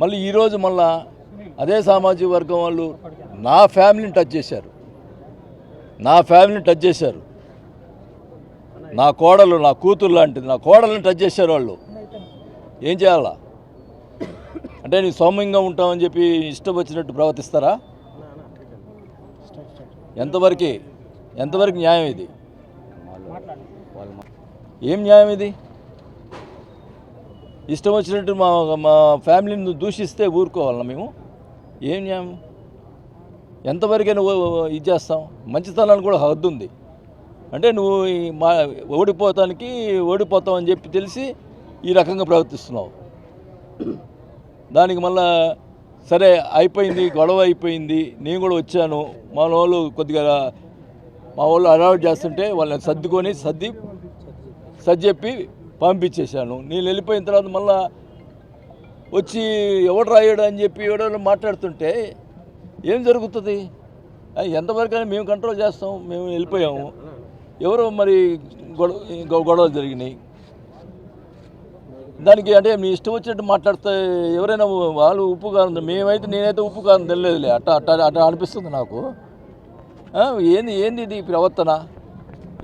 మళ్ళీ ఈరోజు మళ్ళా అదే సామాజిక వర్గం వాళ్ళు నా ఫ్యామిలీని టచ్ చేశారు. నా ఫ్యామిలీని టచ్ చేశారు. నా కోడలు నా కూతురు లాంటిది నా కోడలను టచ్ చేశారు వాళ్ళు. ఏం చేయాలా? అంటే నీ సౌమ్యంగా ఉంటామని చెప్పి ఇష్టం వచ్చినట్టు ప్రవర్తిస్తారా? ఎంతవరకు? ఎంతవరకు న్యాయం ఇది? ఏం న్యాయం ఇది? ఇష్టం వచ్చినట్టు మా మా ఫ్యామిలీని దూషిస్తే ఊరుకోవాలన్నా మేము? ఏం న్యాయం? ఎంతవరకైనా ఓ- ఇది చేస్తాం. మంచితనానికి కూడా హద్దు ఉంది. అంటే నువ్వు మా ఓడిపోతానికి ఓడిపోతావు అని చెప్పి తెలిసి ఈ రకంగా ప్రవర్తిస్తున్నావు. దానికి మళ్ళా సరే అయిపోయింది గొడవ అయిపోయింది నేను కూడా వచ్చాను. మా వాళ్ళు కొద్దిగా మా వాళ్ళు అలవాటు చేస్తుంటే వాళ్ళని సర్దుకొని సర్ది సర్ది చెప్పి పంపించేశాను. నేను వెళ్ళిపోయిన తర్వాత మళ్ళా వచ్చి ఎవడు రాయడు అని చెప్పి ఎవడో మాట్లాడుతుంటే ఏం జరుగుతుంది? ఎంతవరకు అయినా మేము కంట్రోల్ చేస్తాం మేము వెళ్ళిపోయాము. ఎవరో మరి గొడవ గొ- గొడవలు జరిగినాయి. దానికి అంటే మీ ఇష్టం వచ్చినట్టు మాట్లాడితే ఎవరైనా వాళ్ళు ఉప్పు కారం మేమైతే నేనైతే ఉప్పు కారం తెలియదులే అట్ట అట్ట అట్ట అనిపిస్తుంది నాకు. ఏంది ఏంది ఇది ప్రవర్తన?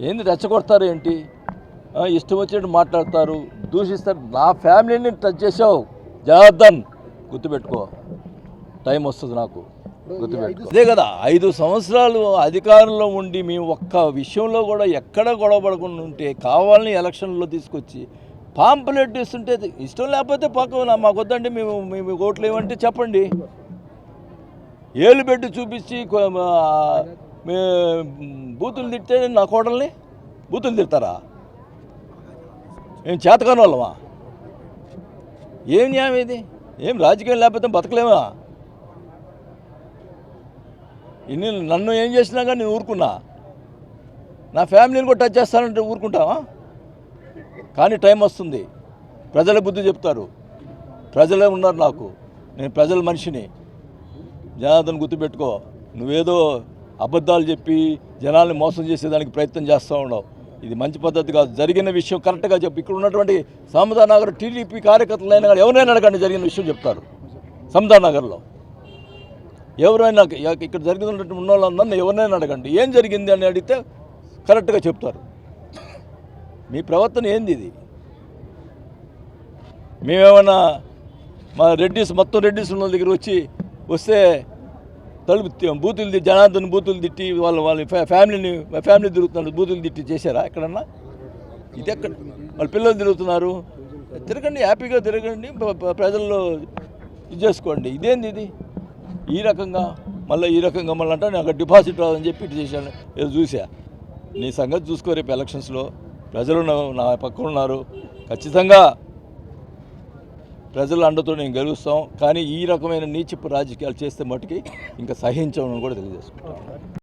ఏంది రెచ్చగొడతారు ఏంటి ఇష్టం వచ్చినట్టు మాట్లాడతారు. దూషిస్తారు. నా ఫ్యామిలీని టచ్ చేసావు జాగ్రత్త గుర్తుపెట్టుకో. టైం వస్తుంది నాకు. గుర్తుపెట్టుకో. అదే కదా ఐదు సంవత్సరాలు అధికారంలో ఉండి మేము ఒక్క విషయంలో కూడా ఎక్కడ గొడవ పడకుండా ఉంటే కావాలని ఎలక్షన్లో తీసుకొచ్చి పాంపులెట్ ఇస్తుంటే ఇష్టం లేకపోతే పక్క మాకు వద్దండి మేము మేము ఓట్లు ఏమంటే చెప్పండి. ఏళ్ళు పెట్టి చూపించి బూతులు తిట్టే నా కోడల్ని? బూతులు తిడతారా? మేము చేతకాని వాళ్ళమా ఏం న్యాయం ఇది? ఏం రాజకీయం లేకపోతే బతకలేమా? ఇన్ని నన్ను ఏం చేసినా కానీ నేను ఊరుకున్నా. నా ఫ్యామిలీని కూడా టచ్ చేస్తానంటే ఊరుకుంటావా? కానీ టైం వస్తుంది. ప్రజల బుద్ధి చెప్తారు. ప్రజలే ఉన్నారు నాకు. నేను ప్రజల మనిషిని. జనార్దన్ గుర్తుపెట్టుకో. నువ్వేదో అబద్ధాలు చెప్పి జనాల్ని మోసం చేసేదానికి ప్రయత్నం చేస్తూ ఉండవు ఇది మంచి పద్ధతి కాదు. జరిగిన విషయం కరెక్ట్గా చెప్పి. ఇక్కడ ఉన్నటువంటి సమతా టీడీపీ కార్యకర్తలైనా కానీ ఎవరైనా అడగండి జరిగిన విషయం చెప్తారు. సమతా నగర్లో. ఎవరైనా ఇక్కడ జరిగినటువంటి ఉన్న వాళ్ళందరినీ ఎవరినైనా అడగండి. ఏం జరిగింది అని అడిగితే కరెక్ట్గా చెప్తారు. మీ ప్రవర్తన ఏంది ఇది? మేమేమైనా మా రెడ్డిస్ మొత్తం రెడ్డిస్ ఉన్న దగ్గర వచ్చి వస్తే తలుపు బూతులు జనార్దన్ బూతులు తిట్టి వాళ్ళ వాళ్ళ ఫ్యా- ఫ్యామిలీని ఫ్యామిలీ తిరుగుతున్నారు బూతులు తిట్టి చేశారా ఎక్కడన్నా? ఇది ఎక్కడ? వాళ్ళ పిల్లలు తిరుగుతున్నారు. తిరగండి హ్యాపీగా తిరగండి ప్రజల్లో ఇది చేసుకోండి. ఇదేంది ఇది? ఈ రకంగా మళ్ళీ ఈ రకంగా మళ్ళీ అంటే నాకు డిపాజిట్ రాదని చెప్పి ఇటు చేశాను. ఏదో చూసా నీ సంగతి చూసుకో రేపు ఎలక్షన్స్లో. ప్రజలు నా- నా పక్కన ఉన్నారు. ఖచ్చితంగా ప్రజల అండతో నేను గెలుస్తాం. కానీ ఈ రకమైన నీచపు రాజకీయాలు చేస్తే మటుకి ఇంకా సహించమని కూడా తెలియజేసుకుంటాం